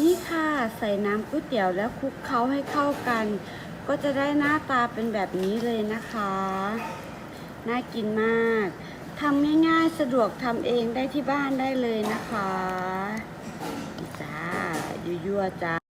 นี่ค่ะใส่น้ำก๋วยเตี๋ยวแล้วคลุกเคล้าให้เข้ากัน ก็จะได้หน้าตาเป็นแบบนี้เลยนะคะ น่ากินมากทำง่ายๆสะดวกทำเองได้ที่บ้านได้เลยนะคะจ้ายั่วๆจ้า